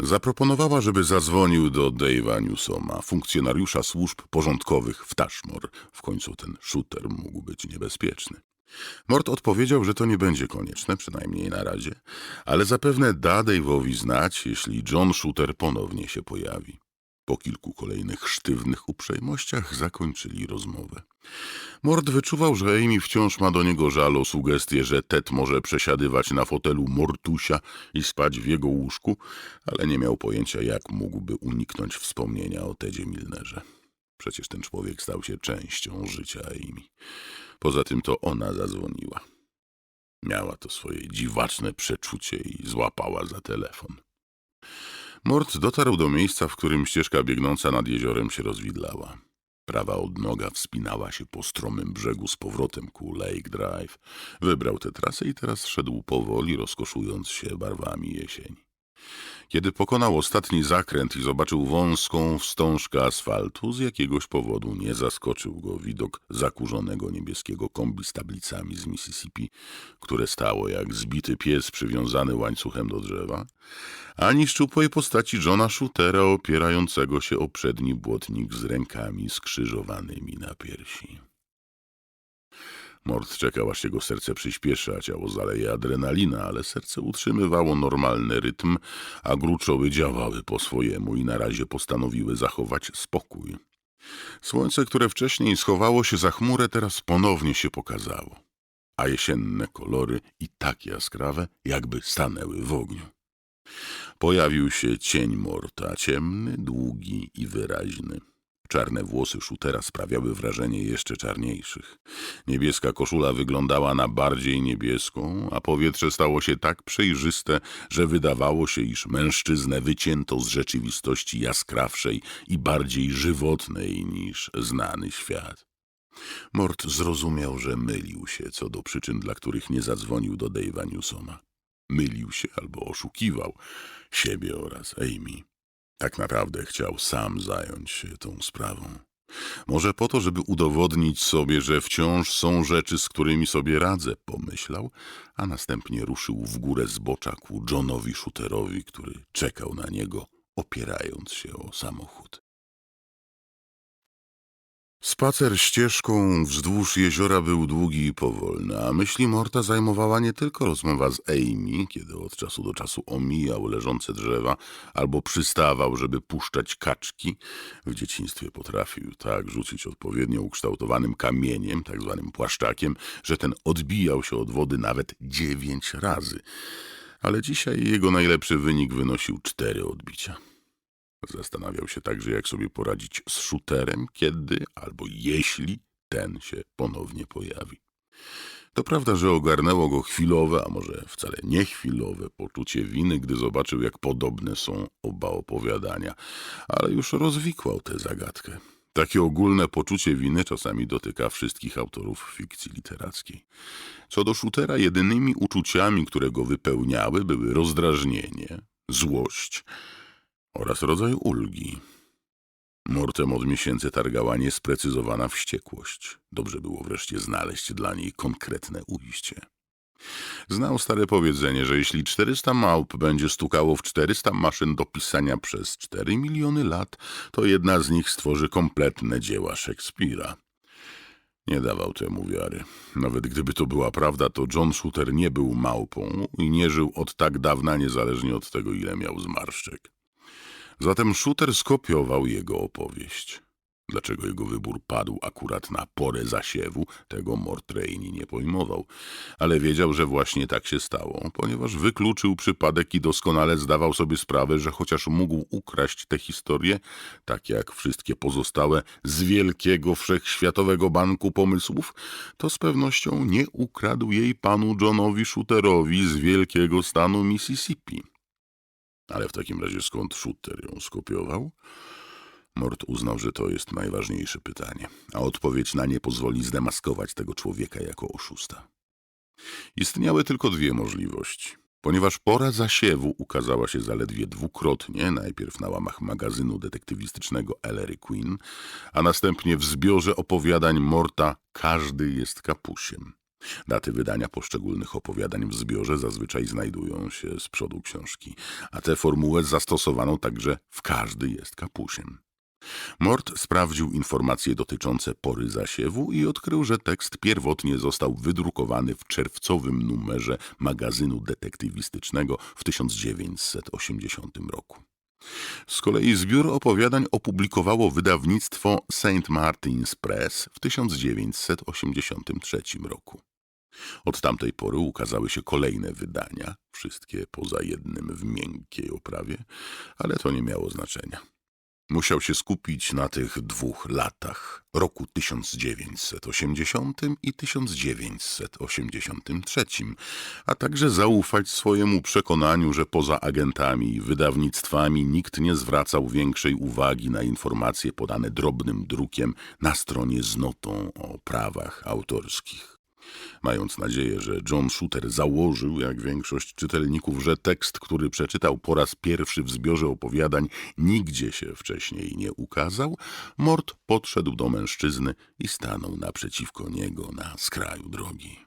Zaproponowała, żeby zadzwonił do Dave'a Newsoma, funkcjonariusza służb porządkowych w Tashmore. W końcu ten shooter mógł być niebezpieczny. Mort odpowiedział, że to nie będzie konieczne, przynajmniej na razie, ale zapewne da Dave'owi znać, jeśli John Shooter ponownie się pojawi. Po kilku kolejnych sztywnych uprzejmościach zakończyli rozmowę. Mort wyczuwał, że Amy wciąż ma do niego żal o że Ted może przesiadywać na fotelu Mortusia i spać w jego łóżku, ale nie miał pojęcia, jak mógłby uniknąć wspomnienia o Tedzie Milnerze. Przecież ten człowiek stał się częścią życia Amy. Poza tym to ona zadzwoniła. Miała to swoje dziwaczne przeczucie i złapała za telefon. Mort dotarł do miejsca, w którym ścieżka biegnąca nad jeziorem się rozwidlała. Prawa odnoga wspinała się po stromym brzegu z powrotem ku Lake Drive. Wybrał tę trasę i teraz szedł powoli, rozkoszując się barwami jesieni. Kiedy pokonał ostatni zakręt i zobaczył wąską wstążkę asfaltu, z jakiegoś powodu nie zaskoczył go widok zakurzonego niebieskiego kombi z tablicami z Mississippi, które stało jak zbity pies przywiązany łańcuchem do drzewa, ani szczupłej postaci Johna Shootera opierającego się o przedni błotnik z rękami skrzyżowanymi na piersi. Mort czekał, aż jego serce przyspieszy, a ciało zaleje adrenalina, ale serce utrzymywało normalny rytm, a gruczoły działały po swojemu i na razie postanowiły zachować spokój. Słońce, które wcześniej schowało się za chmurę, teraz ponownie się pokazało, a jesienne kolory i tak jaskrawe, jakby stanęły w ogniu. Pojawił się cień Morta, ciemny, długi i wyraźny. Czarne włosy szutera sprawiały wrażenie jeszcze czarniejszych. Niebieska koszula wyglądała na bardziej niebieską, a powietrze stało się tak przejrzyste, że wydawało się, iż mężczyznę wycięto z rzeczywistości jaskrawszej i bardziej żywotnej niż znany świat. Mort zrozumiał, że mylił się co do przyczyn, dla których nie zadzwonił do Dave'a Newsoma. Mylił się albo oszukiwał siebie oraz Amy. Tak naprawdę chciał sam zająć się tą sprawą. Może po to, żeby udowodnić sobie, że wciąż są rzeczy, z którymi sobie radzę, pomyślał, a następnie ruszył w górę zbocza ku Johnowi Shooterowi, który czekał na niego, opierając się o samochód. Spacer ścieżką wzdłuż jeziora był długi i powolny, a myśli Morta zajmowała nie tylko rozmowa z Amy, kiedy od czasu do czasu omijał leżące drzewa albo przystawał, żeby puszczać kaczki. W dzieciństwie potrafił tak rzucić odpowiednio ukształtowanym kamieniem, tak zwanym płaszczakiem, że ten odbijał się od wody nawet dziewięć razy. Ale dzisiaj jego najlepszy wynik wynosił cztery odbicia. Zastanawiał się także, jak sobie poradzić z shooterem, kiedy albo jeśli ten się ponownie pojawi. To prawda, że ogarnęło go chwilowe, a może wcale nie chwilowe poczucie winy, gdy zobaczył, jak podobne są oba opowiadania, ale już rozwikłał tę zagadkę. Takie ogólne poczucie winy czasami dotyka wszystkich autorów fikcji literackiej. Co do shootera, jedynymi uczuciami, które go wypełniały, były rozdrażnienie, złość oraz rodzaj ulgi. Mortem od miesięcy targała niesprecyzowana wściekłość. Dobrze było wreszcie znaleźć dla niej konkretne ujście. Znał stare powiedzenie, że jeśli 400 małp będzie stukało w 400 maszyn do pisania przez 4 miliony lat, to jedna z nich stworzy kompletne dzieła Szekspira. Nie dawał temu wiary. Nawet gdyby to była prawda, to John Shooter nie był małpą i nie żył od tak dawna, niezależnie od tego, ile miał zmarszczek. Zatem Shooter skopiował jego opowieść. Dlaczego jego wybór padł akurat na porę zasiewu, tego Mortraini nie pojmował, ale wiedział, że właśnie tak się stało, ponieważ wykluczył przypadek i doskonale zdawał sobie sprawę, że chociaż mógł ukraść tę historię, tak jak wszystkie pozostałe, z wielkiego wszechświatowego banku pomysłów, to z pewnością nie ukradł jej panu Johnowi Shooterowi z wielkiego stanu Mississippi. Ale w takim razie skąd Shooter ją skopiował? Mort uznał, że to jest najważniejsze pytanie, a odpowiedź na nie pozwoli zdemaskować tego człowieka jako oszusta. Istniały tylko dwie możliwości. Ponieważ pora zasiewu ukazała się zaledwie dwukrotnie, najpierw na łamach magazynu detektywistycznego Ellery Queen, a następnie w zbiorze opowiadań Morta Każdy jest kapusiem. Daty wydania poszczególnych opowiadań w zbiorze zazwyczaj znajdują się z przodu książki, a tę formułę zastosowano także w Każdy jest kapusiem. Mort sprawdził informacje dotyczące pory zasiewu i odkrył, że tekst pierwotnie został wydrukowany w czerwcowym numerze magazynu detektywistycznego w 1980 roku. Z kolei zbiór opowiadań opublikowało wydawnictwo St. Martin's Press w 1983 roku. Od tamtej pory ukazały się kolejne wydania, wszystkie poza jednym w miękkiej oprawie, ale to nie miało znaczenia. Musiał się skupić na tych dwóch latach, roku 1980 i 1983, a także zaufać swojemu przekonaniu, że poza agentami i wydawnictwami nikt nie zwracał większej uwagi na informacje podane drobnym drukiem na stronie z notą o prawach autorskich. Mając nadzieję, że John Shooter założył, jak większość czytelników, że tekst, który przeczytał po raz pierwszy w zbiorze opowiadań, nigdzie się wcześniej nie ukazał, Mort podszedł do mężczyzny i stanął naprzeciwko niego na skraju drogi.